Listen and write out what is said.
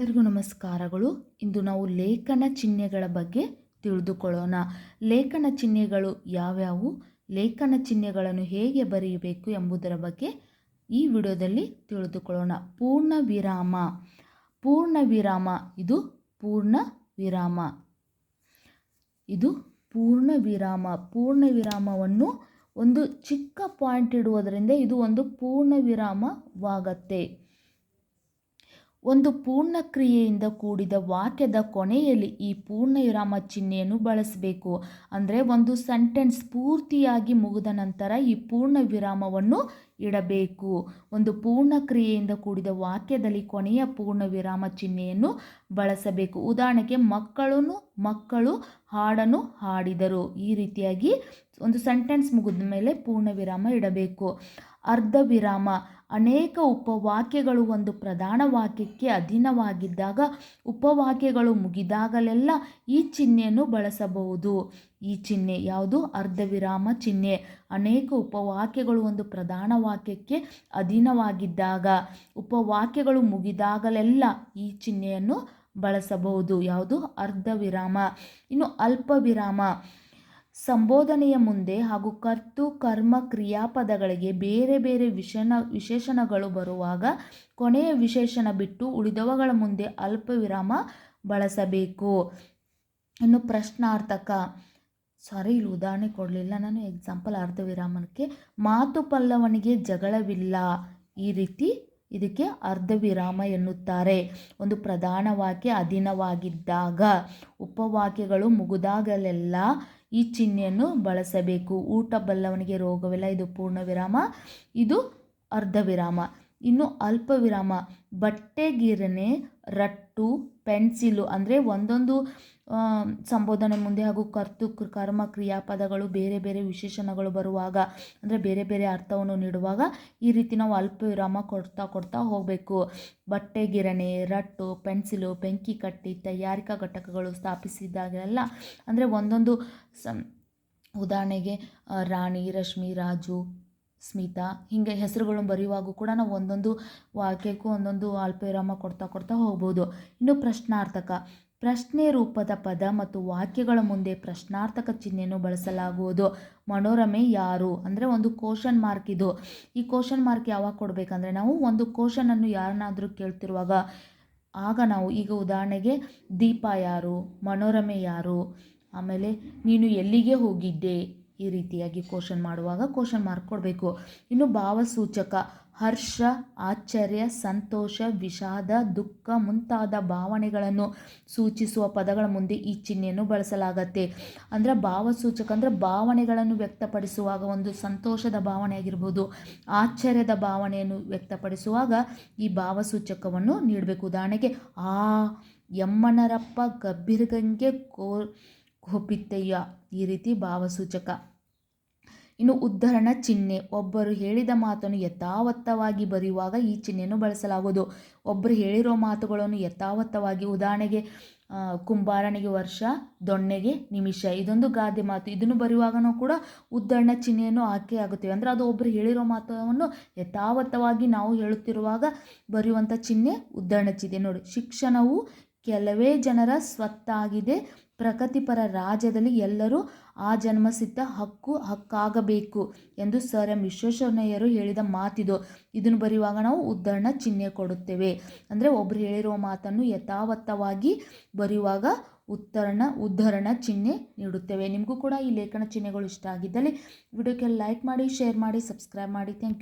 ಎಲ್ಲರಿಗೂ ನಮಸ್ಕಾರಗಳು. ಇಂದು ನಾವು ಲೇಖನ ಚಿಹ್ನೆಗಳ ಬಗ್ಗೆ ತಿಳಿದುಕೊಳ್ಳೋಣ. ಲೇಖನ ಚಿಹ್ನೆಗಳು ಯಾವ್ಯಾವು? ಲೇಖನ ಚಿಹ್ನೆಗಳನ್ನು ಹೇಗೆ ಬರೆಯಬೇಕು ಎಂಬುದರ ಬಗ್ಗೆ ಈ ವಿಡಿಯೋದಲ್ಲಿ ತಿಳಿದುಕೊಳ್ಳೋಣ. ಪೂರ್ಣ ವಿರಾಮ. ಪೂರ್ಣ ವಿರಾಮ. ಇದು ಪೂರ್ಣ ವಿರಾಮ. ಇದು ಪೂರ್ಣ ವಿರಾಮ. ಪೂರ್ಣ ವಿರಾಮವನ್ನು ಒಂದು ಚಿಕ್ಕ ಪಾಯಿಂಟ್ ಇಡುವುದರಿಂದ ಇದು ಒಂದು ಪೂರ್ಣ ವಿರಾಮವಾಗತ್ತೆ. ಒಂದು ಪೂರ್ಣ ಕ್ರಿಯೆಯಿಂದ ಕೂಡಿದ ವಾಕ್ಯದ ಕೊನೆಯಲ್ಲಿ ಈ ಪೂರ್ಣ ವಿರಾಮ ಚಿಹ್ನೆಯನ್ನು ಬಳಸಬೇಕು. ಅಂದರೆ ಒಂದು ಸೆಂಟೆನ್ಸ್ ಪೂರ್ತಿಯಾಗಿ ಮುಗಿದ ನಂತರ ಈ ಪೂರ್ಣ ವಿರಾಮವನ್ನು ಇಡಬೇಕು. ಒಂದು ಪೂರ್ಣ ಕ್ರಿಯೆಯಿಂದ ಕೂಡಿದ ವಾಕ್ಯದಲ್ಲಿ ಕೊನೆಯ ಪೂರ್ಣ ವಿರಾಮ ಚಿಹ್ನೆಯನ್ನು ಬಳಸಬೇಕು. ಉದಾಹರಣೆಗೆ, ಮಕ್ಕಳನ್ನು, ಮಕ್ಕಳು ಹಾಡನ್ನು ಹಾಡಿದರು. ಈ ರೀತಿಯಾಗಿ ಒಂದು ಸೆಂಟೆನ್ಸ್ ಮುಗಿದ ಮೇಲೆ ಪೂರ್ಣ ವಿರಾಮ ಇಡಬೇಕು. ಅರ್ಧ ವಿರಾಮ ಅನೇಕ ಉಪವಾಕ್ಯಗಳು ಒಂದು ಪ್ರಧಾನ ವಾಕ್ಯಕ್ಕೆ ಅಧೀನವಾಗಿದ್ದಾಗ ಉಪವಾಕ್ಯಗಳು ಮುಗಿದಾಗಲೆಲ್ಲ ಈ ಚಿಹ್ನೆಯನ್ನು ಬಳಸಬಹುದು. ಈ ಚಿಹ್ನೆ ಯಾವುದು? ಅರ್ಧ ವಿರಾಮ ಚಿಹ್ನೆ. ಅನೇಕ ಉಪವಾಕ್ಯಗಳು ಒಂದು ಪ್ರಧಾನ ವಾಕ್ಯಕ್ಕೆ ಅಧೀನವಾಗಿದ್ದಾಗ ಉಪವಾಕ್ಯಗಳು ಮುಗಿದಾಗಲೆಲ್ಲ ಈ ಚಿಹ್ನೆಯನ್ನು ಬಳಸಬಹುದು. ಯಾವುದು? ಅರ್ಧ ವಿರಾಮ ಇನ್ನು ಅಲ್ಪ ವಿರಾಮ ಸಂಬೋಧನೆಯ ಮುಂದೆ ಹಾಗೂ ಕರ್ತು ಕರ್ಮ ಕ್ರಿಯಾಪದಗಳಿಗೆ ಬೇರೆ ಬೇರೆ ವಿಶೇಷಣ ವಿಶೇಷಣಗಳು ಬರುವಾಗ ಕೊನೆಯ ವಿಶೇಷಣ ಬಿಟ್ಟು ಉಳಿದವಗಳ ಮುಂದೆ ಅಲ್ಪ ವಿರಾಮ ಬಳಸಬೇಕು. ಇನ್ನು ಪ್ರಶ್ನಾರ್ಥಕ. ಸಾರಿ, ಇಲ್ಲಿ ಉದಾಹರಣೆ ಕೊಡಲಿಲ್ಲ ನಾನು ಎಕ್ಸಾಂಪಲ್ ಅರ್ಧ ವಿರಾಮಕ್ಕೆ ಮಾತು ಪಲ್ಲವನಿಗೆ ಜಗಳವಿಲ್ಲ. ಈ ರೀತಿ ಇದಕ್ಕೆ ಅರ್ಧ ವಿರಾಮ ಎನ್ನುತ್ತಾರೆ. ಒಂದು ಪ್ರಧಾನ ವಾಕ್ಯ, ಅಧೀನವಾಗಿದ್ದಾಗ. ಉಪವಾಕ್ಯಗಳು ಮುಗಿದಾಗಲೆಲ್ಲ ಈ ಚಿಹ್ನೆಯನ್ನು ಬಳಸಬೇಕು. ಊಟ ಬಲ್ಲವನಿಗೆ ರೋಗವಿಲ್ಲ ಇದು ಪೂರ್ಣ ವಿರಾಮ ಇದು ಅರ್ಧ ವಿರಾಮ ಇನ್ನು ಅಲ್ಪ ವಿರಾಮ. ಬಟ್ಟೆಗಿರನೆ, ರಟ್ಟು, ಪೆನ್ಸಿಲು ಅಂದರೆ ಒಂದೊಂದು ಸಂಬೋಧನೆ ಮುಂದೆ ಹಾಗೂ ಕರ್ತು, ಕರ್ಮ, ಕ್ರಿಯಾಪದಗಳು ಬೇರೆ ಬೇರೆ ವಿಶೇಷಣಗಳು ಬರುವಾಗ ಅಂದರೆ ಬೇರೆ ಬೇರೆ ಅರ್ಥವನ್ನು ನೀಡುವಾಗ ಈ ರೀತಿ ನಾವು ಅಲ್ಪ ವಿರಾಮ ಕೊಡ್ತಾ ಕೊಡ್ತಾ ಹೋಗಬೇಕು. ಬಟ್ಟೆ ಗಿರಣೆ ರಟ್ಟು, ಪೆನ್ಸಿಲು, ಬೆಂಕಿ ಕಟ್ಟಿ, ತಯಾರಿಕಾ ಘಟಕಗಳು ಸ್ಥಾಪಿಸಿದಾಗೆಲ್ಲ ಅಂದರೆ ಒಂದೊಂದು ಸಂ, ಉದಾಹರಣೆಗೆ ರಾಣಿ, ರಶ್ಮಿ, ರಾಜು ಸ್ಮಿತಾ, ಹಿಂಗೆ ಹೆಸರುಗಳು ಬರೆಯುವಾಗೂ ಕೂಡ ನಾವು ಒಂದೊಂದು ವಾಕ್ಯಕ್ಕೂ ಒಂದೊಂದು ಅಲ್ಪವಿರಾಮ ಕೊಡ್ತಾ ಕೊಡ್ತಾ ಹೋಗ್ಬೋದು. ಇನ್ನು ಪ್ರಶ್ನಾರ್ಥಕ. ಪ್ರಶ್ನೆ ರೂಪದ ಪದ ಮತ್ತು ವಾಕ್ಯಗಳ ಮುಂದೆ ಪ್ರಶ್ನಾರ್ಥಕ ಚಿಹ್ನೆಯನ್ನು ಬಳಸಲಾಗುವುದು. ಮನೋರಮೆ ಯಾರು? ಅಂದರೆ ಒಂದು ಕೋಶನ್ ಮಾರ್ಕ್ ಇದು. ಈ ಕೋಶನ್ ಮಾರ್ಕ್ ಯಾವಾಗ ಕೊಡಬೇಕಂದ್ರೆ ನಾವು ಒಂದು ಕ್ವಶನನ್ನು ಯಾರನ್ನಾದರೂ ಕೇಳ್ತಿರುವಾಗ, ಆಗ ನಾವು ಈಗ ಉದಾಹರಣೆಗೆ ದೀಪ ಯಾರು? ಮನೋರಮೆ ಯಾರು? ಆಮೇಲೆ ನೀನು ಎಲ್ಲಿಗೆ ಹೋಗಿದ್ದೆ? ಈ ರೀತಿಯಾಗಿ ಕ್ವಶನ್ ಮಾಡುವಾಗ ಕ್ವಶನ್ ಮಾರ್ಕ್ ಕೊಡಬೇಕು. ಇನ್ನು ಭಾವಸೂಚಕ, ಹರ್ಷ, ಆಶ್ಚರ್ಯ, ಸಂತೋಷ, ವಿಷಾದ, ದುಃಖ ಮುಂತಾದ ಭಾವನೆಗಳನ್ನು ಸೂಚಿಸುವ ಪದಗಳ ಮುಂದೆ ಈ ಚಿಹ್ನೆಯನ್ನು ಬಳಸಲಾಗತ್ತೆ. ಅಂದರೆ ಭಾವಸೂಚಕ ಅಂದರೆ ಭಾವನೆಗಳನ್ನು ವ್ಯಕ್ತಪಡಿಸುವಾಗ ಒಂದು ಸಂತೋಷದ ಭಾವನೆ ಆಗಿರ್ಬೋದು. ಆಶ್ಚರ್ಯದ ಭಾವನೆಯನ್ನು ವ್ಯಕ್ತಪಡಿಸುವಾಗ ಈ ಭಾವಸೂಚಕವನ್ನು ನೀಡಬೇಕು. ಉದಾಹರಣೆಗೆ, ಆ ಯಮ್ಮನರಪ್ಪ ಗಬ್ಬಿರ್ಗಂಗೆ ಕೋ ಕೋಪಿತ್ತಯ್ಯ ಈ ರೀತಿ ಭಾವಸೂಚಕ. ಇನ್ನು ಉದ್ಧರಣ ಚಿಹ್ನೆ. ಒಬ್ಬರು ಹೇಳಿದ ಮಾತನ್ನು ಯಥಾವತ್ತವಾಗಿ ಬರೆಯುವಾಗ ಈ ಚಿಹ್ನೆಯನ್ನು ಬಳಸಲಾಗುವುದು. ಒಬ್ಬರು ಹೇಳಿರೋ ಮಾತುಗಳನ್ನು ಯಥಾವತ್ತವಾಗಿ ಉದಾಹರಣೆಗೆ ಕುಂಬಾರನಿಗೆ ವರ್ಷ, ದೊಣ್ಣೆಗೆ ನಿಮಿಷ. ಇದೊಂದು ಗಾದೆ ಮಾತು. ಇದನ್ನು ಬರೆಯುವಾಗನೂ ಕೂಡ ಉದ್ಧರಣ ಚಿಹ್ನೆಯನ್ನು ಆಯ್ಕೆ ಆಗುತ್ತೇವೆ ಅಂದರೆ ಅದು ಒಬ್ಬರು ಹೇಳಿರೋ ಮಾತನ್ನು ಯಥಾವತ್ತವಾಗಿ ನಾವು ಹೇಳುತ್ತಿರುವಾಗ ಬರೆಯುವಂಥ ಚಿಹ್ನೆ ಉದ್ಧರಣ ಚಿಹ್ನೆ. ನೋಡಿ, ಶಿಕ್ಷಣವು ಕೆಲವೇ ಜನರ ಸ್ವತ್ತಾಗಿದೆ. ಪ್ರಗತಿಪರ ರಾಜ್ಯದಲ್ಲಿ ಎಲ್ಲರೂ ಆ ಜನ್ಮಸಿದ್ಧ ಹಕ್ಕು ಹಕ್ಕಾಗಬೇಕು ಎಂದು ಸರ್ ಎಂ ವಿಶ್ವೇಶ್ವರಯ್ಯರು ಹೇಳಿದ ಮಾತಿದು. ಇದನ್ನು ಬರೆಯುವಾಗ ನಾವು ಉದ್ಧರಣ ಚಿಹ್ನೆ ಕೊಡುತ್ತೇವೆ. ಅಂದರೆ ಒಬ್ಬರು ಹೇಳಿರುವ ಮಾತನ್ನು ಯಥಾವತ್ತವಾಗಿ ಬರೆಯುವಾಗ ಉತ್ತರಣ, ಉದ್ಧರಣ ಚಿಹ್ನೆ ನೀಡುತ್ತೇವೆ. ನಿಮಗೂ ಕೂಡ ಈ ಲೇಖನ ಚಿಹ್ನೆಗಳು ಇಷ್ಟ ಆಗಿದ್ದಲ್ಲಿ ವಿಡಿಯೋಕ್ಕೆ ಲೈಕ್ ಮಾಡಿ, ಶೇರ್ ಮಾಡಿ, ಸಬ್ಸ್ಕ್ರೈಬ್ ಮಾಡಿ. ಥ್ಯಾಂಕ್